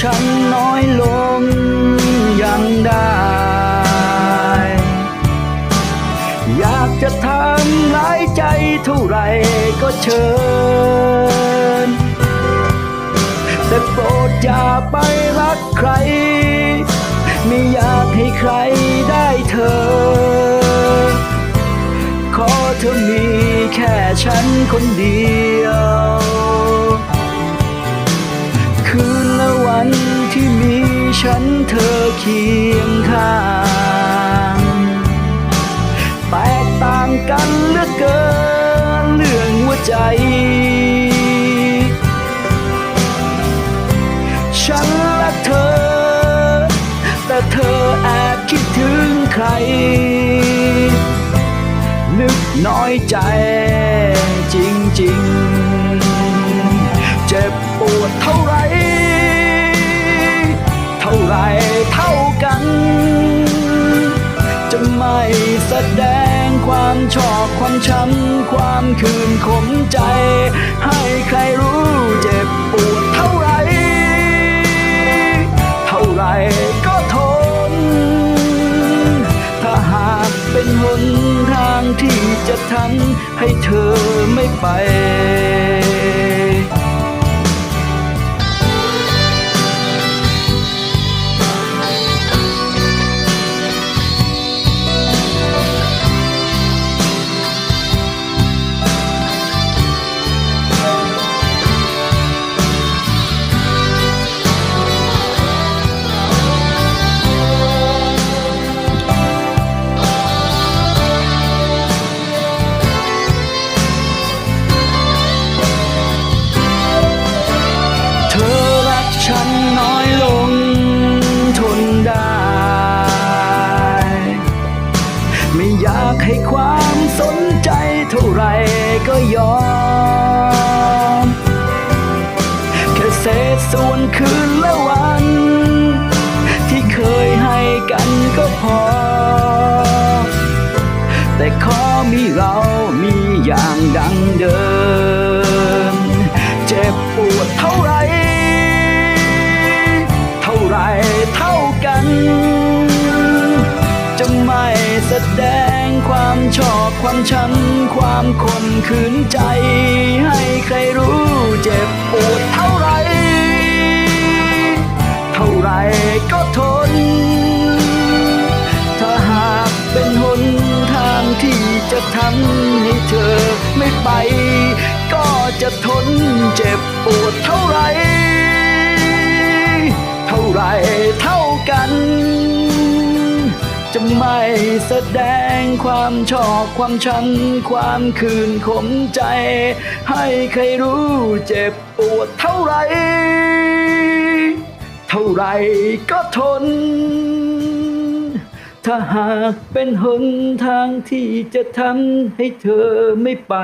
ฉันน้อยลงยังได้ อยากจะทำร้ายใจเท่าไรก็เชิญ แต่โปรดอย่าไปรักใคร ไม่อยากให้ใครได้เธอ ขอเธอมีแค่ฉันคนเดียว วันที่มีฉันเธอเคียงข้างแตกต่างกันเหลือเกินเรื่องหัวใจ ฉันรักเธอ แต่เธอแอบคิดถึงใคร นึกน้อยใจ แสดงความชอบความช้ำความคืนขมใจ ให้ใครรู้เจ็บปวดเท่าไร เท่าไรก็ทน ถ้าหากเป็นหนทางที่จะทำให้เธอไม่ไป เท่าไรก็ยอม แค่เศษส่วนคืนและวัน ที่เคยให้กันก็พอ แต่ขอมีเรามีอย่างดังเดิม เจ็บปวดเท่าไรเท่าไรเท่ากัน จะไม่แสดง ความชอบความช้ำความคมขืนใจ ให้ใครรู้เจ็บปวดเท่าไร เท่าไรก็ทน ถ้าหากเป็นหนทางที่จะทำให้เธอไม่ไป ก็จะทนเจ็บปวดเท่าไร จะไม่แสดงความชอบความช้ำความคืนขมใจ ให้ใครรู้เจ็บปวดเท่าไร เท่าไรก็ทน ถ้าหากเป็นหนทางที่จะทำให้เธอไม่ไป